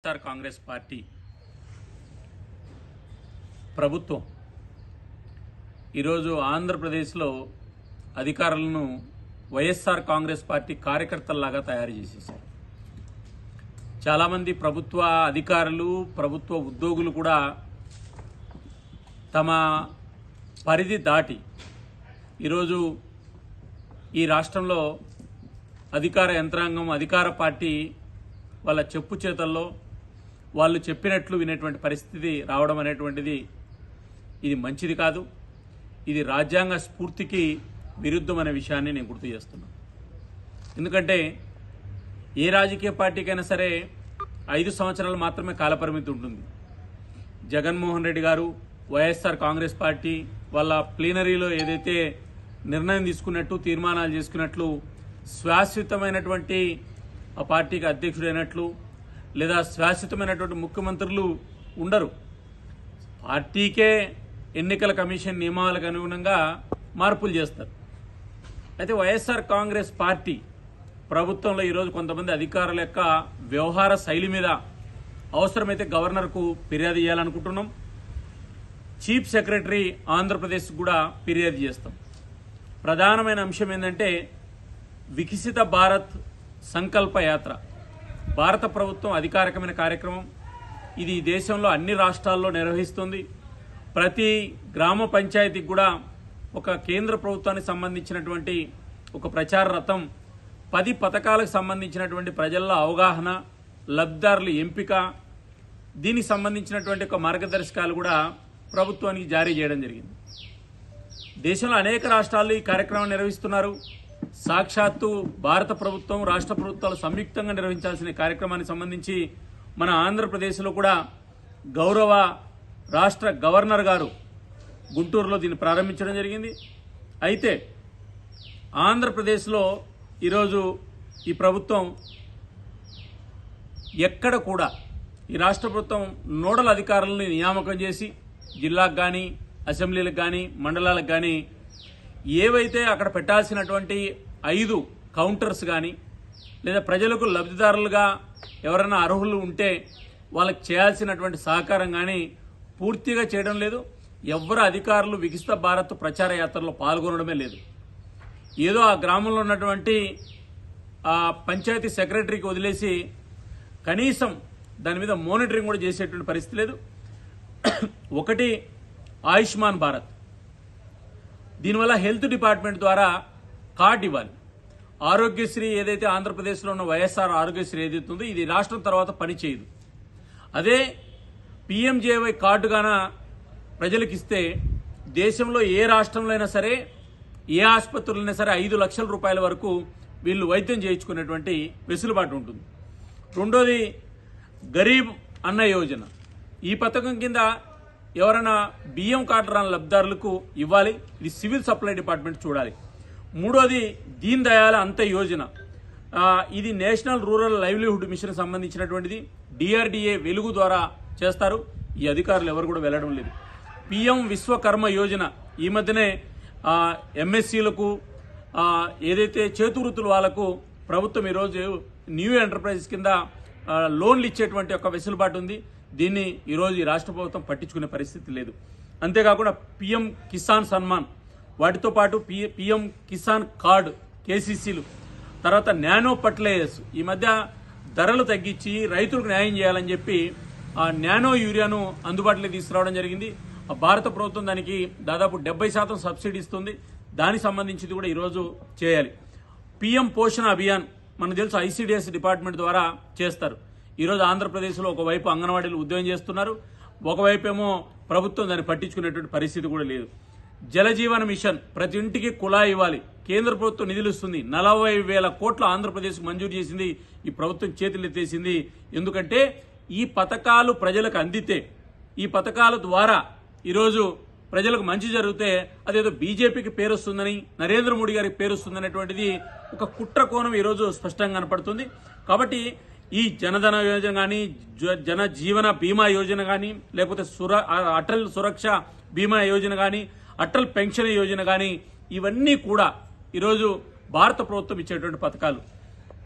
YSR Congress party ప్రభుత్వం ఈరోజు ఆంధ్రప్రదేశ్లో అధికారులను వైఎస్ఆర్ కాంగ్రెస్ పార్టీ కార్యకర్తల్లాగా తయారు చేసేసారు చాలామంది ప్రభుత్వ అధికారులు ప్రభుత్వ ఉద్యోగులు కూడా తమ పరిధి దాటి ఈరోజు ఈ రాష్ట్రంలో అధికార యంత్రాంగం అధికార పార్టీ వాళ్ళ చెప్పు చేతల్లో వాళ్ళు చెప్పినట్లు వినేటువంటి పరిస్థితి రావడం అనేటువంటిది ఇది మంచిది కాదు. ఇది రాజ్యాంగ స్ఫూర్తికి విరుద్ధం అనే విషయాన్ని నేను గుర్తు చేస్తున్నాను ఎందుకంటే ఏ రాజకీయ పార్టీకైనా సరే ఐదు సంవత్సరాలు మాత్రమే కాలపరిమితి ఉంటుంది. జగన్మోహన్ రెడ్డి గారు వైఎస్ఆర్ కాంగ్రెస్ పార్టీ వాళ్ళ ప్లీనరీలో ఏదైతే నిర్ణయం తీసుకున్నట్టు తీర్మానాలు చేసుకున్నట్లు శాశ్వతమైనటువంటి ఆ పార్టీకి అధ్యక్షుడైనట్లు లేదా శాశ్వతమైనటువంటి ముఖ్యమంత్రులు ఉండరు. పార్టీకే ఎన్నికల కమిషన్ నియమాలకు అనుగుణంగా మార్పులు చేస్తారు. అయితే వైఎస్ఆర్ కాంగ్రెస్ పార్టీ ప్రభుత్వంలో ఈరోజు కొంతమంది అధికారుల యొక్క వ్యవహార శైలి మీద అవసరమైతే గవర్నర్కు ఫిర్యాదు చేయాలనుకుంటున్నాం. చీఫ్ సెక్రటరీ ఆంధ్రప్రదేశ్ కూడా ఫిర్యాదు చేస్తాం. ప్రధానమైన అంశం ఏంటంటే వికసిత భారత్ సంకల్ప యాత్ర. భారత ప్రభుత్వం అధికారికమైన కార్యక్రమం. ఇది దేశంలో అన్ని రాష్ట్రాల్లో నిర్వహిస్తుంది. ప్రతి గ్రామ పంచాయతీకి కూడా ఒక కేంద్ర ప్రభుత్వానికి సంబంధించినటువంటి ఒక ప్రచార రథం పది పథకాలకు సంబంధించినటువంటి ప్రజల్లో అవగాహన లబ్ధిదారుల ఎంపిక దీనికి సంబంధించినటువంటి ఒక మార్గదర్శకాలు కూడా ప్రభుత్వానికి జారీ చేయడం జరిగింది. దేశంలో అనేక రాష్ట్రాలు ఈ కార్యక్రమం నిర్వహిస్తున్నారు. సాక్షాత్తు భారత ప్రభుత్వం రాష్ట్ర ప్రభుత్వాలు సంయుక్తంగా నిర్వహించాల్సిన కార్యక్రమానికి సంబంధించి మన ఆంధ్రప్రదేశ్లో కూడా గౌరవ రాష్ట్ర గవర్నర్ గారు గుంటూరులో దీన్ని ప్రారంభించడం జరిగింది. అయితే ఆంధ్రప్రదేశ్లో ఈరోజు ఈ ప్రభుత్వం ఎక్కడ కూడా ఈ రాష్ట్ర ప్రభుత్వం నోడల్ అధికారులను నియామకం చేసి జిల్లాకు కానీ అసెంబ్లీలకు కానీ మండలాలకు కానీ ఏవైతే అక్కడ పెట్టాల్సినటువంటి ఐదు కౌంటర్స్ కానీ లేదా ప్రజలకు లబ్ధిదారులుగా ఎవరైనా అర్హులు ఉంటే వాళ్ళకి చేయాల్సినటువంటి సహకారం కానీ పూర్తిగా చేయడం లేదు. ఎవ్వరు అధికారులు వికసిత భారత్ ప్రచార యాత్రలో పాల్గొనడమే లేదు. ఏదో ఆ గ్రామంలో ఉన్నటువంటి ఆ పంచాయతీ సెక్రటరీకి వదిలేసి కనీసం దాని మీద మానిటరింగ్ కూడా చేసేటువంటి పరిస్థితి లేదు. ఒకటి ఆయుష్మాన్ భారత్. దీనివల్ల హెల్త్ డిపార్ట్మెంట్ ద్వారా కార్డు ఇవ్వాలి ఆరోగ్యశ్రీ ఏదైతే ఆంధ్రప్రదేశ్లో ఉన్న వైఎస్ఆర్ ఆరోగ్యశ్రీ ఏదైతే ఉందో ఇది రాష్ట్రం తర్వాత పనిచేయదు అదే పిఎంజేవై కార్డుగాన ప్రజలకు ఇస్తే దేశంలో ఏ రాష్ట్రంలో అయినా సరే ఏ ఆసుపత్రులైనా సరే ఐదు లక్షల రూపాయల వరకు వీళ్ళు వైద్యం చేయించుకునేటువంటి వెసులుబాటు ఉంటుంది. రెండోది గరీబ్ అన్న యోజన. ఈ పథకం కింద ఎవరైనా బియ్యం కార్డు రాని లబ్ధిదారులకు ఇవ్వాలి. ఇది సివిల్ సప్లై డిపార్ట్మెంట్ చూడాలి. మూడోది దీన్ దయాల అంత యోజన. ఇది నేషనల్ రూరల్ లైవ్లీహుడ్ మిషన్ సంబంధించినటువంటిది. డిఆర్డిఏ వెలుగు ద్వారా చేస్తారు. ఈ అధికారులు ఎవరు కూడా వెళ్ళడం లేదు. పిఎం విశ్వకర్మ యోజన. ఈ మధ్యనే ఎంఎస్సీలకు ఏదైతే చేతి వృత్తుల వాళ్ళకు ప్రభుత్వం ఈరోజు న్యూ ఎంటర్ప్రైజెస్ కింద లోన్లు ఇచ్చేటువంటి ఒక వెసులుబాటు ఉంది. దీన్ని ఈరోజు ఈ రాష్ట్ర ప్రభుత్వం పట్టించుకునే పరిస్థితి లేదు. అంతేకాకుండా పిఎం కిసాన్ సన్మాన్. వాటితో పాటు పి- పిఎం కిసాన్ కార్డు కేసీసీలు తర్వాత నానో ఫర్టిలైజర్స్ ఈ మధ్య ధరలు తగ్గించి రైతులకు న్యాయం చేయాలని చెప్పి ఆ నానో యూరియాను అందుబాటులోకి తీసుకురావడం జరిగింది. ఆ భారత ప్రభుత్వం దానికి దాదాపు డెబ్బై శాతం సబ్సిడీ ఇస్తుంది. దానికి సంబంధించింది కూడా ఈరోజు చేయాలి. పిఎం పోషణ అభియాన్ మనకు తెలుసు ఐసీడీఎస్ డిపార్ట్మెంట్ ద్వారా చేస్తారు. ఈరోజు ఆంధ్రప్రదేశ్లో ఒకవైపు అంగన్వాడీలు ఉద్యోగం చేస్తున్నారు. ఒకవైపు ఏమో ప్రభుత్వం దాన్ని పట్టించుకునేటువంటి పరిస్థితి కూడా లేదు. జలజీవన మిషన్ ప్రతి ఇంటికి కుళాయి ఇవ్వాలి. కేంద్ర ప్రభుత్వం నిధులు ఇస్తుంది నలభై వేల కోట్లు ఆంధ్రప్రదేశ్ మంజూరు చేసింది. ఈ ప్రభుత్వం చేతులెత్తేసింది ఎందుకంటే ఈ పథకాలు ప్రజలకు అందితే ఈ పథకాల ద్వారా ఈరోజు ప్రజలకు మంచి జరిగితే అదేదో బీజేపీకి పేరు వస్తుందని నరేంద్ర మోడీ గారికి పేరు వస్తుందనేటువంటిది ఒక కుట్ర కోణం ఈరోజు స్పష్టంగా కనపడుతుంది. కాబట్టి ఈ జనధన యోజన కానీ జన జీవన బీమా యోజన కానీ లేకపోతే సుర అటల్ సురక్ష బీమా యోజన కానీ అటల్ పెన్షన్ యోజన కానీ ఇవన్నీ కూడా ఈరోజు భారత ప్రభుత్వం ఇచ్చేటువంటి పథకాలు.